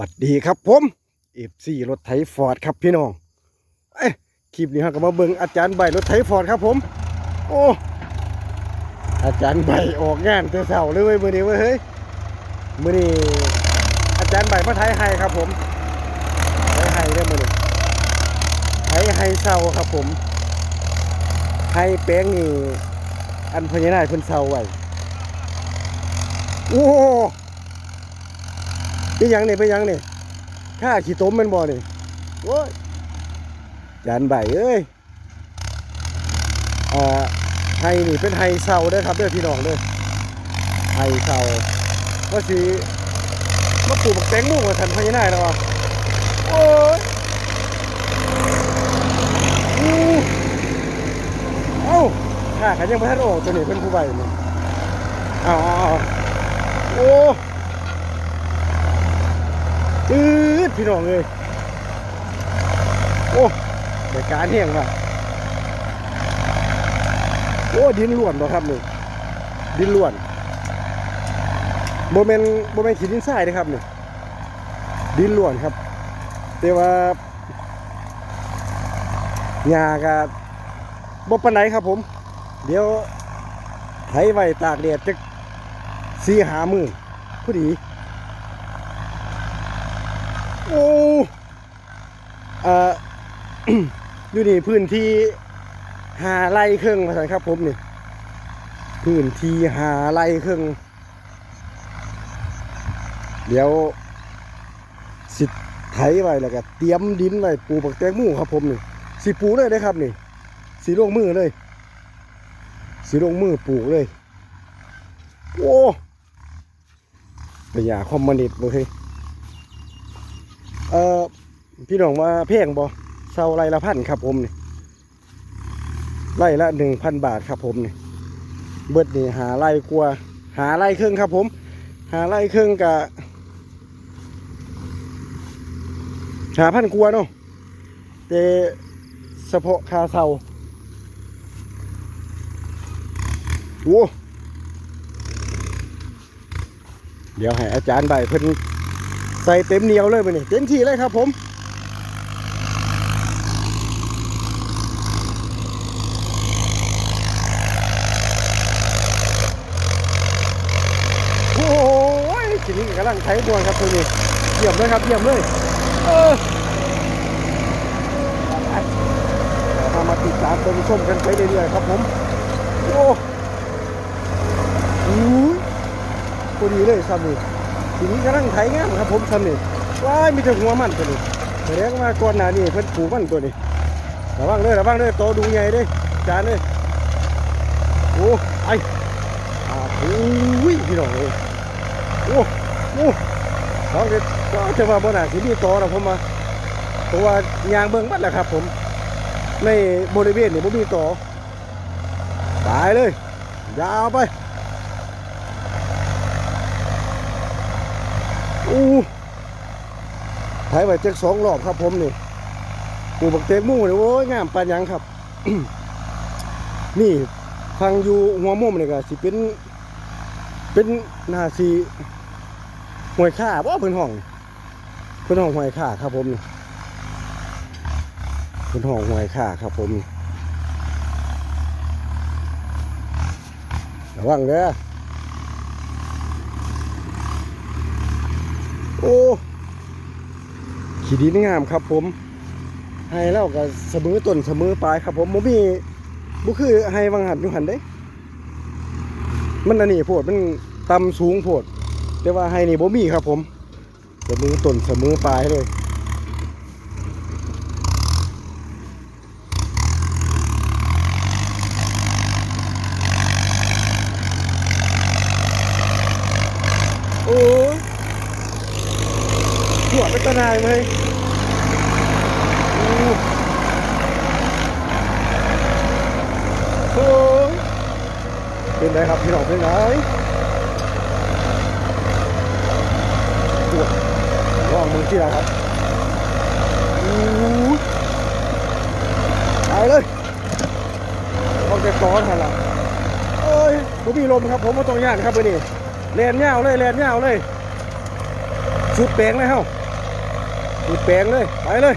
วัดดีครับผมเอฟซีรถไถฟอร์ดครับพี่น้องเอ้คลิปนี้เราก็มาเบิ่งอาจารย์ใบรถไถฟอร์ดครับผม โอ้อาจารย์ใบออกงานแต่เช้าเลยเว้ยมือนี้เว้ยเฮ้ยมือนี้อาจารย์ใบมาไถให้ครับผมไถให้เด้อมื้อนี้ไถให้เช้าครับผมให้แป้งนี่อันพญานาคเพิ่นเช้าไว้โอ้ เป็นยังนี่เป็นยังนี่ข้าขี้ต้มมันบ่นี่โอ้ยจานใบเอ้ยอ่าไฮนี่เป็นไฮเซาเด้ครับเด้อพี่น้องเด้อไฮเซาว่าสิมาปลูกบักแตงโมกับทันพญานาคแล้ววะโอ้ยอู้เอ้าข้าขันยังไม่ทันออกตัวนี้เป็นผู้ใบนี่เอาเอาเอาโอ้ อืดพี่น้องเลยโอ้รายการเฮียงว่ะโอ้ดินล้วนบ่ครับนี่ดินล้วนโบเมนโบเมนขีดดินทรายนะครับนี่ดินล้วนครับ แต่ว่าหญ้าก็บ่ปานไหนครับผม เดี๋ยวไถไว้ตากแดดจักสี่หามือพอดี โอ้ เอ่ออยู่นี่พื้นที่หาไร่เครึ่องมาสันครับผมนี่ พื้นที่หาไร่เครึ่องเดี๋ยวสิไถไว้แล้วก็เตรียมดินไว้ปลูกบักแตงโมครับผมนี่สิปลูกเลยนะครับนี่สีลงมือเลยสีลงมือปลูกเลย โอ้ป็นยาคอมมอนิตบ่เฮ้ยเอ่อ พี่น้องว่าเพลงบ่เซาไรละพันครับผมนี่ไร่ละหนึ่งพันบาทครับผมนี่เบิดนี่หาไร่กลัวหาไร่ครึ่งครับผม หาไร่ครึ่งกะหาพันกลัวเนาะแต่เฉพาะคาเซาโอ้เดี๋ยวให้อาจารย์ใบเพิ่นใส่เต็มเหนียวเลยไปนี่เต็มที่เลยครับผม โอ้ยที นี้กำลังใช้บวนครับตัวนี้เยี่ยมเลยครับเยี่ยมเลยเออเอามาติดตามตัวชมกันไปเรื่อยๆครับผมโอ้หูพอดีเลยซ้ำนี่ทีนี้กำลังไถงานครับผมทำนี่ว้ายมีแต่หัวมันตัวนี้แสดงว่าก่อนหน้านี้เพิ่นปลูกมันตัวนี้ระวังเลยระวังเลยโตดูใหญ่เด้จานเลยโอ้ไออ่าโอ้ยพี่น้องเอ้ยโอ้ อ้เขาเด็ดก็จะว่าบ่น่าสิมีโตนะผมมาเพราะว่ายางเบิ่งบัดแหละครับ ผม ในบริเวณนี่บ่มีโตตายเลย ยาวไปอู้ไถไว้จักสองรอบครับผมนี่ปูบักเตกมู่นี่โอ้ยงามปานยังครับ นี่ฟังอยู่หัวมุมนี่ก็สิเป็น เป็นหนาสี หวยข่าบ่เพิ่นห้องเพิ่นห้องหวยข่าครับผมเพิ่นห้องหวยข่าครับผมระวังเด้อโอ้ขีดินงามครับผม ให้แล้วก็เสมอต้นเสมอปลายครับผมบ่มีบ่คือให้วังหันอยู่หันเด้ มันอันนี้โพดมันต่ำสูงโพด แต่ว่าให้นี่บ่มีครับผมเสมอต้นเสมอปลายเลยโอ้หัวไปตะนายไหมอู้โอ้เป็นไงครับพี่น้องเป็นไงปวด ลองมือที่ละครับอู้ตายเลยลองจะก้อนหันละเอ้ยผมมีลมครับ ผมมาตรงย่านครับเบอร์นี่แลนเงาวเลยแลนเงาวเลยชุดแปลงเลยเฮ้าปูแปลงเลย ไปเลย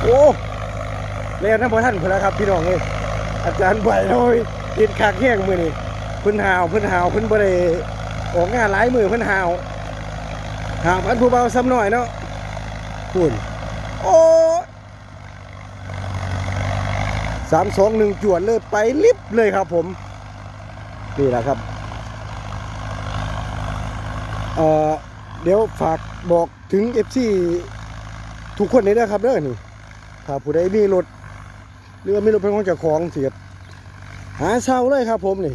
โอ้เรียนนะพ่อท่านพนละครับพี่น้องเอ้ยอาจารย์ไหวหน่อยติดขากแห้งมือนี่เพิ่นหาวเพิ่นหาวเพิ่นบ่ได้ออกงานหลายมือเพิ่นหาว หาวกันผู้เบาซ้ำหน่อยเนาะคุณโอ้สามสองหนึ่งจวนเลยไปลิบเลยครับผม นี่แหละครับเอ่อเดี๋ยวฝากบอกถึง FC ทุกคนเลยนะครับเด้อนี่ถ้าผู้ใดมีรถหรือว่ามีรถเป็นของเจ้าของเสียหาเช่าเลยครับผมนี่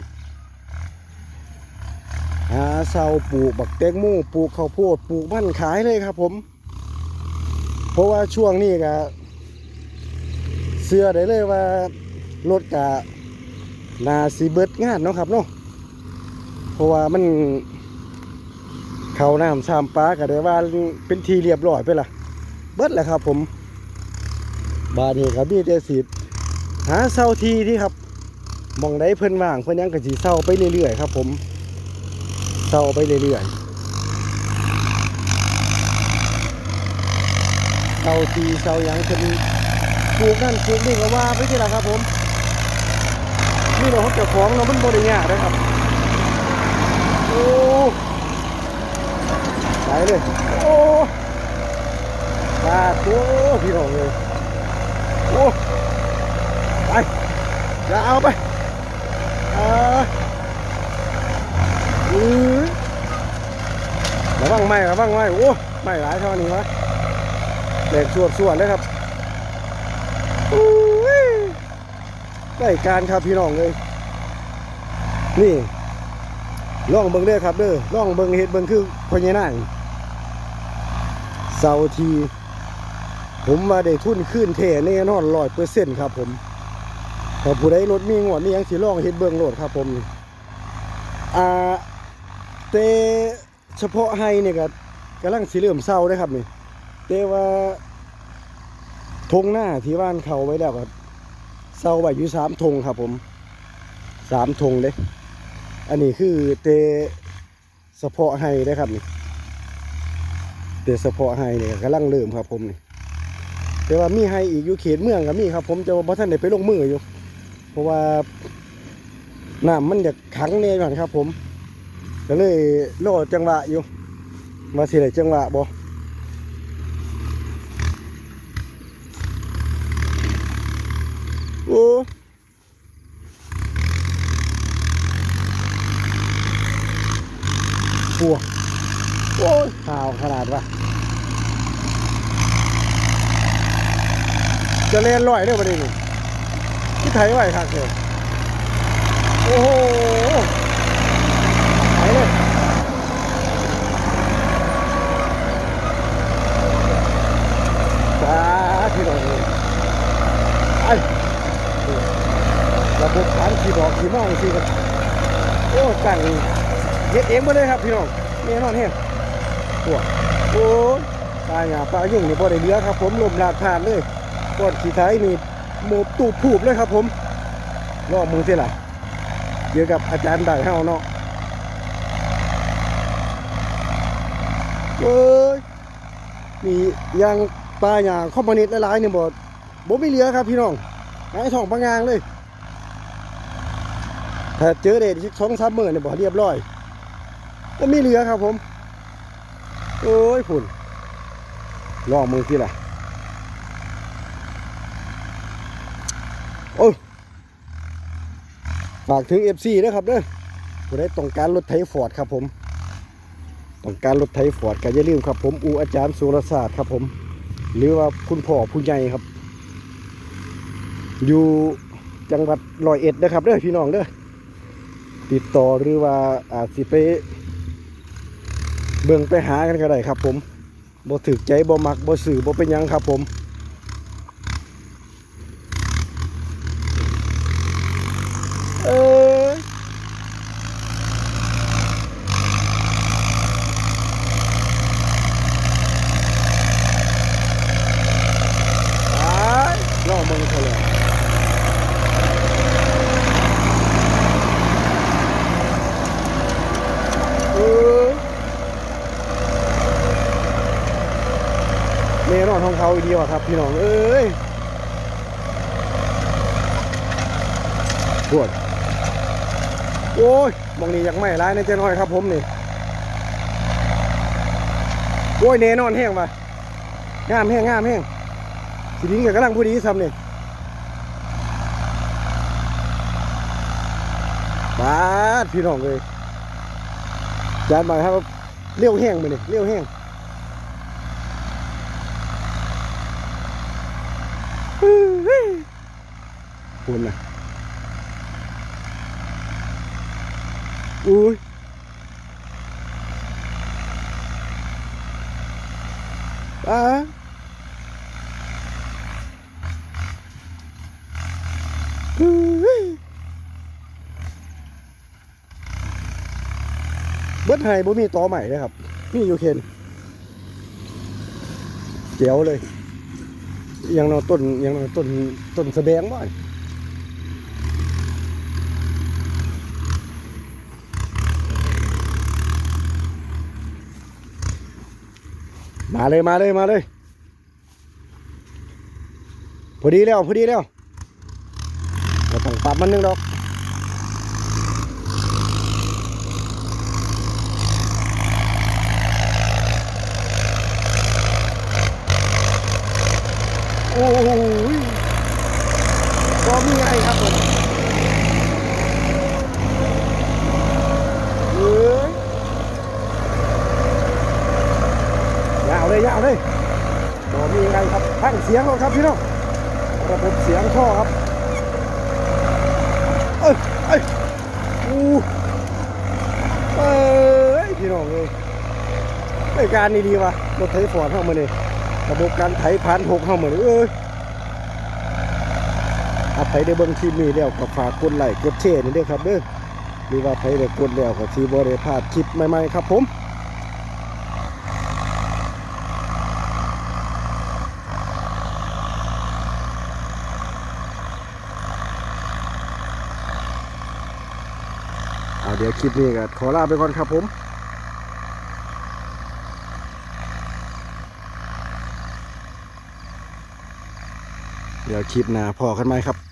หาเช่าปลูกบักแตงโมปลูกข้าวโพดปลูกพันขายเลยครับผม เพราะว่าช่วงนี้ก็เสื้อได้เลยว่ารถกะนาสีเบิร์ดงานเนาะครับเนาะเพราะว่ามันเขาน้ำชามปลาก็ได้ว่าเป็นทีเรียบร้อยไปละเบิดแหละครับผม บาดนี้ครับมีแต่สิหาเศร้าทีที่ครับมองได้เพิ่นว่างเพิ่นยังก็สิเศร้าไปเรื่อยๆครับผม เศร้าไปเรื่อยๆเศร้าทีเศร้าหยังเพิ่นปลูกนั่นปลูกนี่ก็ว่าไปที่ละครับผม นี่เราเจ้าของเนาะมันบ่ได้ยากนะครับ โอ้ไปเลย โอ้ปลาตัวพี่น้องเลย โอ้ ไป อย่าเอาไปอ่า ระวังไหมระวังไหมโอ้ไม่หลายเท่านี้วะเด็กสวดสวดเลยครับได้การครับพี่น้องเลยนี่ล่องเบิงเด้อครับเด้อล่องเบิงเฮ็ดเบิงคือพญานางเสาที ผมมาได้ทุนขึ้นเทแน่นอนร้อยเปอร์เซ็นต์ครับผมถ้าผู้ใดรถมีงวดมียังสิลองเฮ็ดเบื้องโหลดครับผมอ่า แต่เฉพาะไฮเนี่ยก็กำลังสิเริ่อมเศร้าได้ครับนี่แต่ว่าธงหน้าที่บ้านเขาไว้แล้วก็เศร้าไว้อยู่สามธงครับผมสามธงเด้อันนี้คือเตะเฉพาะไฮได้ครับนี่เตะเฉพาะไฮเนี่ยกำลังเริ่มครับผมนี่แต่ว่ามีให้อีกอยู่เขตเมืองก็มีครับ ผมจะว่าบ่ท่านได้ไปลงมืออยู่ เพราะว่าน้ำมันจะขังแน่ก่อนครับผม ก็เลยรอจังหวะอยู่ มาสิได้จังหวะบ่โอ้ปัวโอ้ยข่าวขนาดว่าจะเล่นลอยเด้อประเด็นนี่ที่ไทยไหวคักเลยโอ้โหไปเลยจ้าที่เราเลยไอ้ ระบบฐานขี่บอกขี่มองสิกันโอ้ตั้งเย็ดเองมาเลยครับพี่น้องนี่นอนเฮียตัวโอ้ยปลาหยาปลายุ่งนี่บ่ได้เหลือครับ ผมลมลาดผ่านเลยก้อนขี้ไทยนี่โมบตูบผูบเลยครับ ผมรอบมือเท่าไหร่เดี๋ยวกับอาจารย์ได้เฮาเนาะเอ้ยนี่ยางปลาอย่างคอมมานิตหลายๆเนี่ยบ่ บ่ไม่เหลือครับพี่น้องไอ้ทองปางางเลยถ้าเจอเด็ดสองสามหมื่นเนี่ยบ่เรียบร้อยก็ไม่เหลือครับผมโอ้ยฝุ่นลองมือที่ไหนโอ้ยฝากถึง FC นะครับเด้อผู้ใดต้องการรถไถฟอร์ดครับผมต้องการรถไถฟอร์ดก็อย่าลืมครับผมอูอาจารย์สุรศาสตร์ครับผม หรือว่าคุณพ่อผู้ใหญ่ครับ อยู่จังหวัดร้อยเอ็ดนะครับเด้อพี่น้องเด้อติดต่อหรือว่าอาจสิไปเบิ่งไปหากันก็ได้ครับ ผมบ่ถึกใจบ่มักบ่สื่อบ่เป็นยังครับผม เออตายลองมึงเขาเลยเออ แน่นอนของ เขาอีเดียวครับ พี่น้อง เอ้ยปวดโอ้ยมองนี้ยากไม่ร้ายในะเจ้าน้อยครับผมนี่ โอ้ยแน่นอนแห้งว่ะงามแห้งงามแห้งสีดิ้งกับกำลังผู้ดีซ้ำนี่บาดพี่น้องเลยจานมายครับเลี้ยวแห้งไปนี่เลี้ยวแห้ง คุณนะอุ้ยอ่าอุ้ยเบิดไฮบ่มีต่อใหม่เลยครับมีอยู่เคนเจ๋วเลยยังนอต้นยังนอต้นต้นสะแบงบ่ มาเลยมาเลยมาเลย พอดีแล้วพอดีแล้วเราต้องปรับมันหนึงดอกโอ้ยก็มีไงครับผมเอ้ยยาวเลยยาวเลยก็มีไงครับทั้งเสียงเราครับพี่น้องระบบเสียงท่อครับเอ้ยเอ้ยอู้เอ้ยพี่น้องเลยรายการนี้ดีว่ะรถไถฟอร์ดเข้ามาเนี่ยระบบการไถผ่านหกเข้าเหมือนเอ้ยถ้าไปได้เบิ่งทีมนี้แล้วก็ฝากกดไลค์กดแชร์นี่เด้อครับเด้อหรือว่าไปได้กดแล้วก็ทีบ่ได้พาดคลิปใหม่ๆครับผม เดี๋ยวคลิปนี้ก็ขอลาไปก่อนครับผมเดี๋ยวคลิปหน้าพอกันไหมครับ